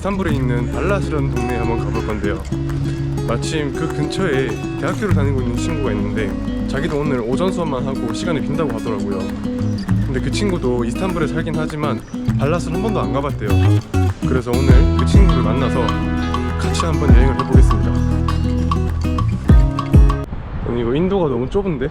이스탄불에 있는 발라스라는 동네에 한번 가볼 건데요. 마침 그 근처에 대학교를 다니고 있는 친구가 있는데 자기도 오늘 오전 수업만 하고 시간이 빈다고 하더라고요. 근데 그 친구도 이스탄불에 살긴 하지만 발라스를 한 번도 안 가봤대요. 그래서 오늘 그 친구를 만나서 같이 한번 여행을 해보겠습니다. 아니, 이거 인도가 너무 좁은데?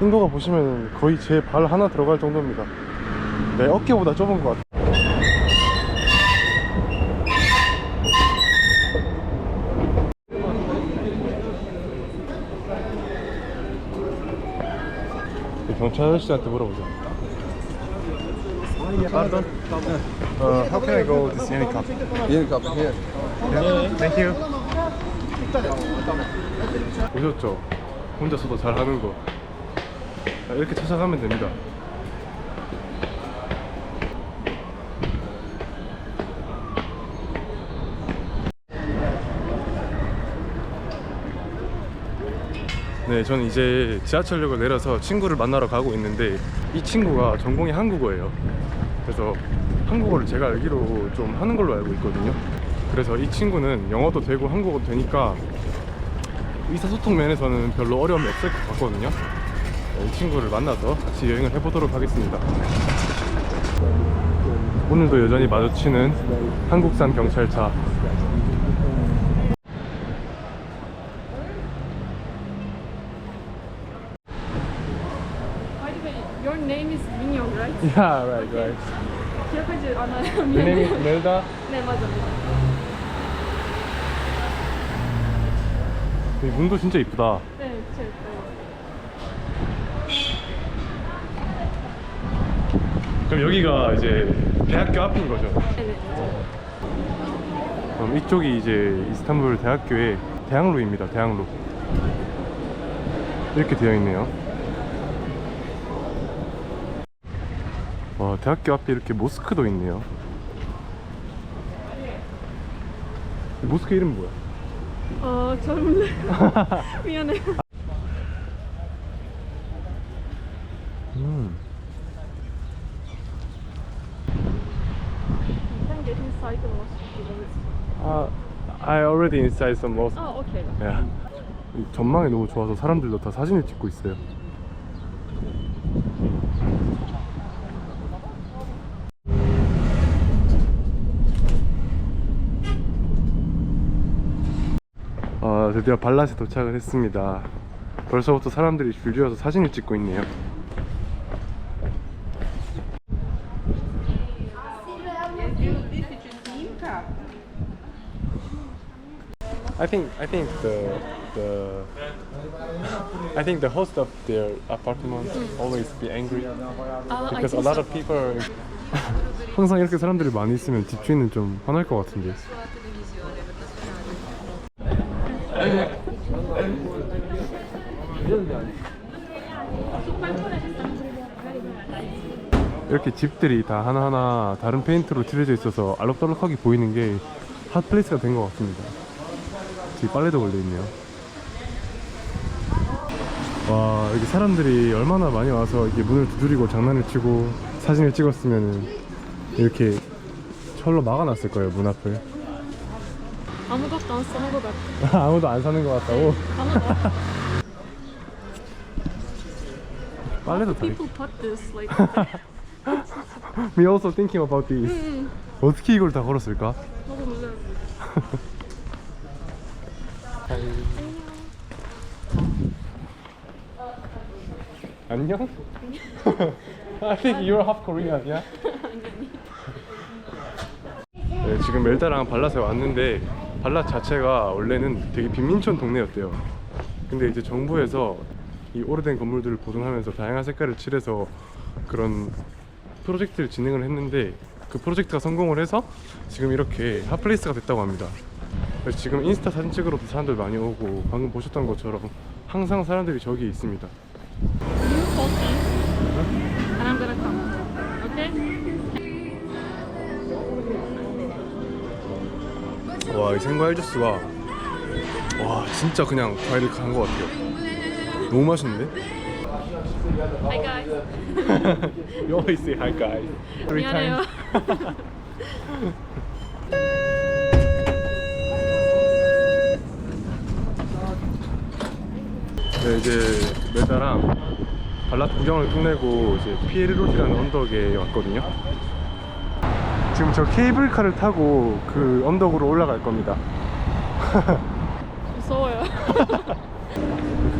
인도가 보시면 거의 제 발 하나 들어갈 정도입니다. 내 어깨보다 좁은 것 같아요. 경찰 아저씨한테 물어보자. Pardon? Uh, how can I go to see any cop? Here, up here. Yeah. Thank you. 보셨죠? 혼자서도 잘 하는 거. 자, 이렇게 찾아가면 됩니다. 네, 저는 이제 지하철역을 내려서 친구를 만나러 가고 있는데 이 친구가 전공이 한국어예요. 그래서 한국어를 제가 알기로 좀 하는 걸로 알고 있거든요. 그래서 이 친구는 영어도 되고 한국어도 되니까 의사소통 면에서는 별로 어려움이 없을 것 같거든요. 네, 이 친구를 만나서 같이 여행을 해보도록 하겠습니다. 오늘도 여전히 마주치는 한국산 경찰차. By the way, your name is Minyon, right? Yeah, right, right. 기억하지 않아요? Your name is Melda. 네, 맞아. 이 문도 진짜 이쁘다. 네, 제, 네. 그럼 여기가 이제 대학교 앞인 거죠? 네네. 그럼 이쪽이 이제 이스탄불 대학교의 대학로입니다. 대학로. 이렇게 되어 있네요. 와, 대학교 앞에 이렇게 모스크도 있네요. 이 모스크 이름 뭐야? 어, 잘 몰라요. 미안해요. 음. You can get inside the mosque if you want. 아, I already inside some mosque. 아, 오케이. 야, 이 전망이 너무 좋아서 사람들도 다 사진을 찍고 있어요. 아, 드디어 발랏에 도착을 했습니다. 벌써부터 사람들이 줄지어서 사진을 찍고 있네요. I think I think the the I think the host of their apartment always be angry 아, because a lot of people 항상 이렇게 사람들이 많이 있으면 집주인은 좀 화날 것 같은데. 이렇게 집들이 다 하나하나 다른 페인트로 칠해져 있어서 알록달록하게 보이는 게 핫플레이스가 된 것 같습니다. 지금 빨래도 걸려 있네요. 와 여기 사람들이 얼마나 많이 와서 이게 문을 두드리고 장난을 치고 사진을 찍었으면 이렇게 철로 막아놨을 거예요 문 앞을. 아무것도 안 쓰는 것 같아. 아무도 안 사는 것 같다고. 아무도. 빨래도 다. People put this like. We also thinking about this. 음, 어떻게 이걸 다 걸었을까? 너무 놀라요. 안녕? I think you're half Korean, yeah? 네, 지금 멜다랑 발랏에 왔는데 발랏 자체가 원래는 되게 빈민촌 동네였대요. 근데 이제 정부에서 이 오래된 건물들을 보존하면서 다양한 색깔을 칠해서 그런 프로젝트를 진행을 했는데 그 프로젝트가 성공을 해서 지금 이렇게 핫플레이스가 됐다고 합니다. 지금 인스타 사진 찍으러도 사람들 많이 오고 방금 보셨던 것처럼 항상 사람들이 저기 있습니다. 와, 이 생과일 주스가 와, 진짜 그냥 과일을 간 것 같아요. 너무 맛있는데? Hi guys. you always say hi guys. Every 미안해요. time. 네, 이제 메다랑 발랏 구경을 끝내고 이제 피에르로티라는 언덕에 왔거든요. 지금 저 케이블카를 타고 그 언덕으로 올라갈 겁니다. 무서워요.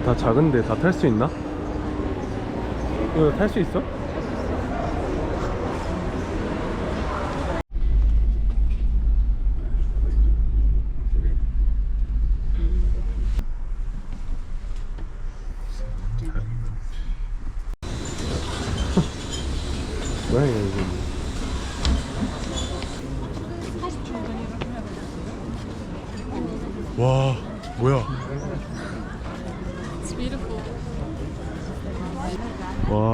다 작은데 다 탈 수 있나? 이거 탈 수 있어? 와 뭐야 It's beautiful.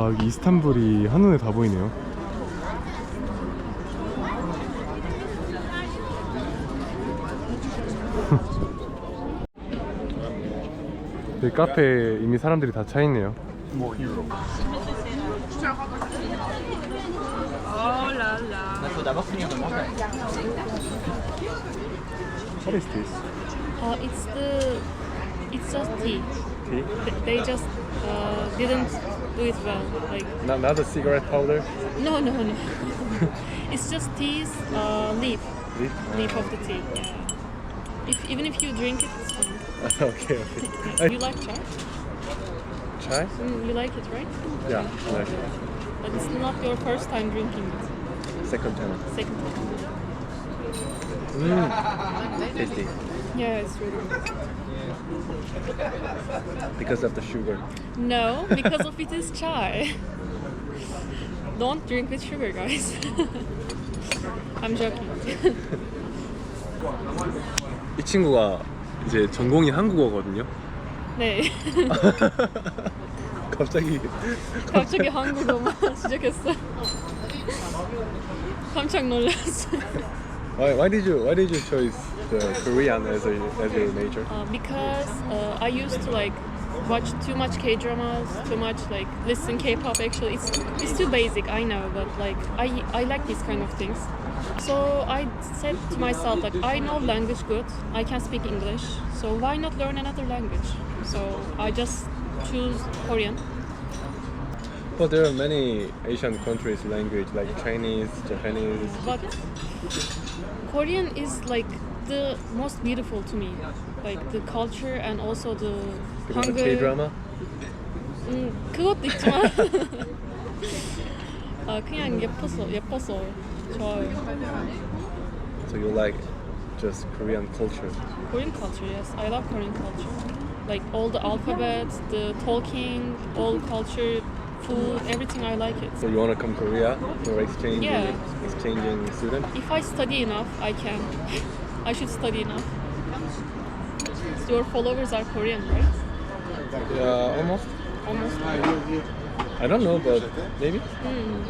와 여기 이스탄불이 한눈에 다 보이네요 여기 카페에 이미 사람들이 다 차 있네요 Oh. What is this? Uh, it's the. It's just tea. Tea? Th- They just uh, didn't do it well. Like Not, not a cigarette powder? no, no, no. it's just tea's uh, leaf, Leaf? leaf of the tea. Yeah. If even if you drink it, it's fine. okay, okay. You like chai? Chai? Mm, you like it, right? Yeah, I like it. But it's not your first time drinking it. second time. Second time. Mm. Tasty. Yeah, it's really good. Because of the sugar. No, because of it is chai. Don't drink with sugar, guys. I'm joking. 이 친구가 이제 전공이 한국어거든요. 네. 갑자기 갑자기 한국어만 시작했어. 깜짝 놀랐어. Why, why did you why did you choose the Korean as a as a major? Uh, because uh, I used to like watch too much K dramas, too much like listen K-pop. Actually, it's it's too basic, I know, but like I I like these kind of things. So I said to myself like I know language good, I can speak English, so why not learn another language? So I just choose Korean. But there are many Asian countries language like Chinese, Japanese. But Korean is like the most beautiful to me, like the culture and also the Because of 한글. K drama. 음 그것도 있지만 아 그냥 예뻐서 예뻐서 좋아요. So you like just Korean culture. Korean culture, yes, I love Korean culture. Like all the alphabets, the talking, all culture, food, everything. I like it. So you wanna come Korea for exchange Yeah. exchanging student? If I study enough, I can. I should study enough. So your followers are Korean, right? Yeah, almost. Almost. I don't know, but maybe. Hmm.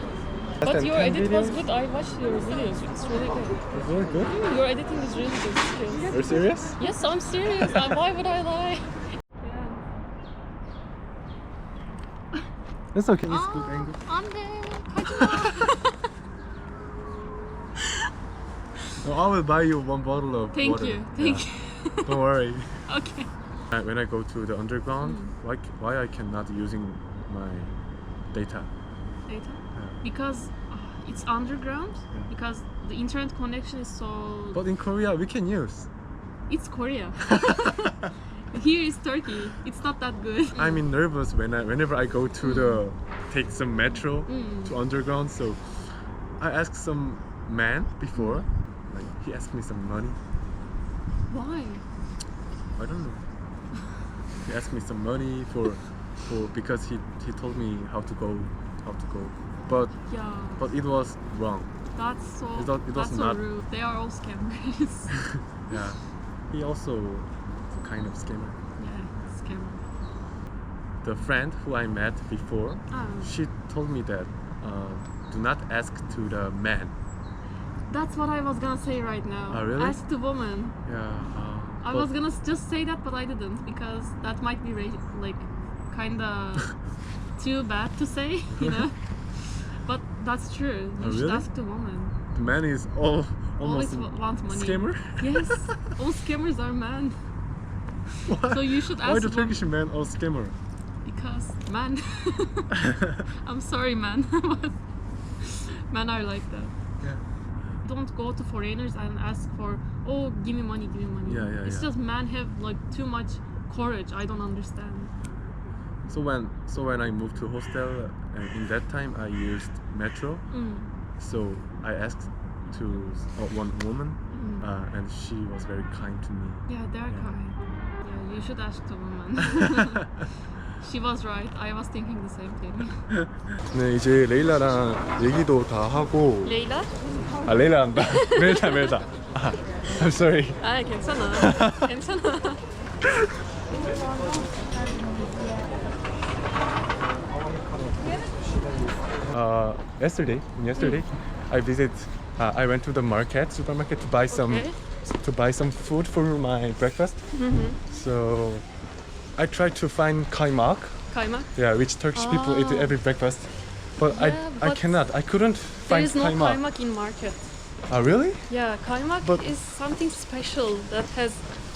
But your 10 edit was good. I watched your videos. It's really good. It's very good. Hmm, Your editing is really good. Skills. Are you serious? Yes, I'm serious. Uh, Why would I lie? It's okay. It's good angle. 안돼 Well, I will buy you one bottle of Thank water. you. Thank yeah. you. Don't worry. Okay. When I go to the underground, mm. why I cannot using my data? Data? Yeah. Because uh, it's underground. Yeah. Because the internet connection is so. But in Korea, we can use. It's Korea. Here is Turkey. It's not that good. I'm mean, nervous when I, whenever I go to mm. the hmm. take some metro mm. to underground. So I asked some man before hmm like he asked me some money. Why? I don't know. He asked me some money for for because he he told me how to go how to go, but Yeah. but it was wrong. That's so. It was- it was that's so not- rude. They are all scammers. Yeah, he also is a kind of scammer. yeah, scammer. The friend who I met before, Oh. she told me that uh, do not ask to the man. That's what I was gonna say right now. Oh, really? Ask the woman. Yeah. Uh, I was gonna just say that, but I didn't because that might be like kinda too bad to say, you know. but that's true. You Oh, should really? ask the woman. the man is all almost Always wa- want money. scammer. Yes, all scammers are men. Why? So you should Why ask the. Turkish man all scammer? Because man, I'm sorry, man, but men are like that Yeah. Don't go to foreigners and ask for, oh, give me money, give me money. Yeah, yeah, It's yeah. just men have like too much courage. I don't understand. So when so when I moved to hostel, uh, in that time I used metro. Mm. So I asked to uh, one woman, Mm. uh, and she was very kind to me. Yeah, they're Yeah. kind. Yeah, you should ask the woman. she was right. I was thinking the same thing. 네 이제 레일라랑 얘기도 다 하고 레이라? 아 레일라란다 멜다 멜다 아, I'm sorry 아, 괜찮아. 괜찮아. uh, yesterday yesterday I visit uh, I went to the market supermarket to buy some Okay. to buy some food for my breakfast so I tried to find kaimak Kaymak. yeah which Turkish people eat Oh. every breakfast but Yeah, I I cannot I couldn't There find is no kaimak kaymak in market. ah really Yeah, kaymak But- is something special that has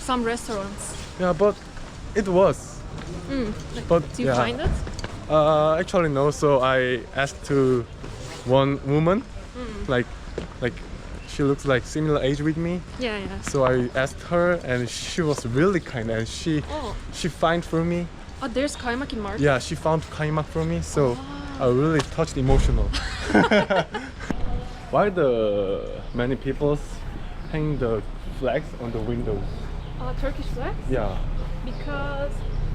some restaurants. yeah but it was Mm. but Do you yeah. find it? Uh, actually no. So I asked to one woman, Mm. like, like she looks like similar age with me. Yeah, yeah. So I asked her, and she was really kind, and she Oh, she find for me. oh there's kaymak in market. Yeah, she found kaimak for me. So I really touched emotional. Why the many people hang the flags on the windows? Uh, Turkish flags? Yeah, Because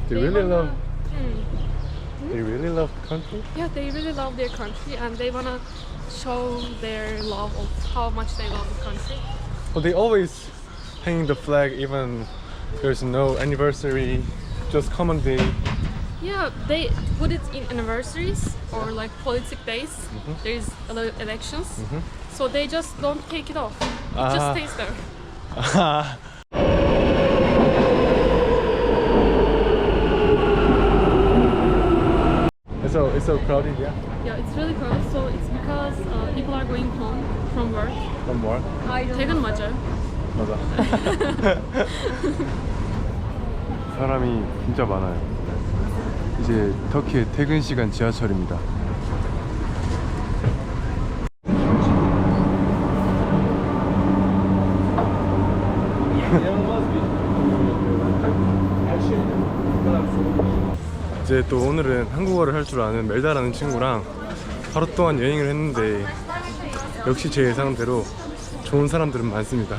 they really wanna- love. Mm. They really love the country. Yeah, they really love their country and they wanna show their love of how much they love the country. But they always hang the flag even there's no anniversary, just common day. Yeah, they put it in anniversaries or like politic days. Mm-hmm. There's ele- elections, so they just don't take it off. It Ah. just stays there. It's so it's so crowded, yeah. Yeah, it's really crowded. So it's because uh, people are going home from work. One more. 퇴근 맞아요. 맞아. 사람이 진짜 많아요. 이제 터키의 퇴근 시간 지하철입니다. 이제 또 오늘은 한국어를 할 줄 아는 멜다라는 친구랑 하루 동안 여행을 했는데 역시 제 예상대로 좋은 사람들은 많습니다.